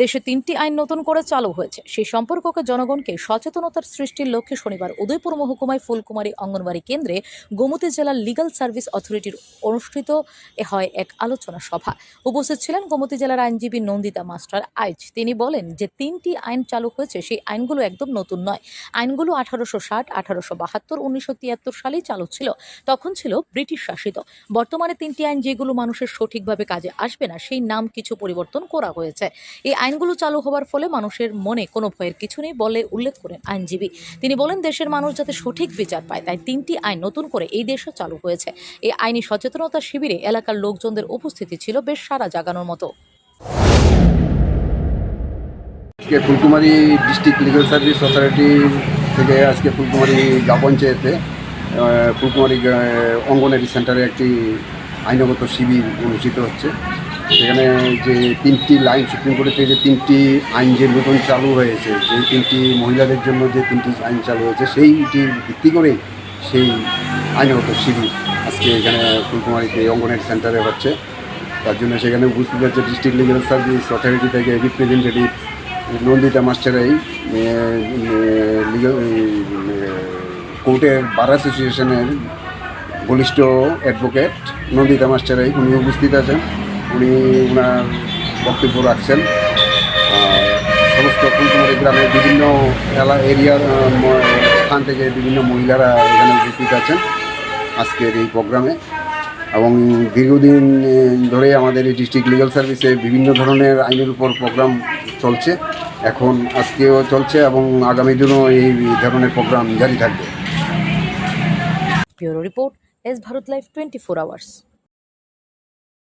দেশে তিনটি আইন নতুন করে চালু হয়েছে। সেই সম্পর্ককে জনগণকে সচেতনতার সৃষ্টির লক্ষ্যে শনিবার উদয়পুর মহকুমায় ফুলকুমারী অঙ্গনবাড়ি কেন্দ্রে গোমতী জেলার লিগাল সার্ভিস অথরিটির অনুষ্ঠিত হয় এক আলোচনা সভা। উপস্থিত ছিলেন গোমতী জেলার আইনজীবী নন্দিতা মাস্টার আইচ। তিনি বলেন যে, তিনটি আইন চালু হয়েছে, সেই আইনগুলো একদম নতুন নয়। আইনগুলো আঠারোশো ষাট, আঠারোশো বাহাত্তর, উনিশশো তিয়াত্তর সালেই চালু ছিল। তখন ছিল ব্রিটিশ শাসিত। বর্তমানে তিনটি আইন যেগুলো মানুষের সঠিকভাবে কাজে আসবে না, সেই নাম কিছু পরিবর্তন করা হয়েছে। এই আইনগুলো চালু হওয়ার ফলে মানুষের মনে কোনো ভয়ের কিছু নেই বলে উল্লেখ করেন আইনজীবী। তিনি বলেন, দেশের মানুষ যাতে সঠিক বিচার পায়, তাই তিনটি আইন নতুন করে এই দেশে চালু হয়েছে। এই আইনি সচেতনতা শিবিরে এলাকার লোকজনদের উপস্থিতি ছিল বেশ সারা জাগানোর মতো। আজকে Phulkumari district legal service authority থেকে আজকে ফুলকুমারী গ্রাম পঞ্চায়েতে ফুলকুমারী অঙ্গনারী সেন্টারে একটি আইনগত শিবির অনুষ্ঠিত হচ্ছে। সেখানে যে তিনটি লাইন সুপ্রিম কোর্টের থেকে যে তিনটি আইন যে নতুন চালু হয়েছে, যে তিনটি মহিলাদের জন্য যে তিনটি আইন চালু হয়েছে, সেইটির ভিত্তি করেই সেই আইনগত শিবির আজকে এখানে ফুলকুমারীতে অঙ্গনারী সেন্টারে হচ্ছে। তার জন্য সেখানে উপস্থিত আছে ডিস্ট্রিক্ট লিগাল সার্ভিস অথরিটি থেকে রিপ্রেজেন্টেটিভ নন্দিতা মাস্টারাই লিগাল কোর্টের বার অ্যাসোসিয়েশনের বলিষ্ঠ অ্যাডভোকেট নন্দিতা মাস্টারাই, উনি উপস্থিত আছেন। উনি ওনার বক্তব্য রাখছেন। সমস্ত ফুলকুমারী গ্রামের বিভিন্ন এলা, এরিয়ার স্থান থেকে বিভিন্ন মহিলারা এখানে উপস্থিত আছেন আজকের এই প্রোগ্রামে। এবং দীর্ঘদিন ধরে আমাদের এই ডিস্ট্রিক্ট লিগাল সার্ভিসে বিভিন্ন ধরনের আইনের উপর প্রোগ্রাম চলছে। এখন আজকেও চলছে এবং আগামী দিনও এই ধরনের প্রোগ্রাম জারি থাকবে। Report, S Bharat live twenty four hours.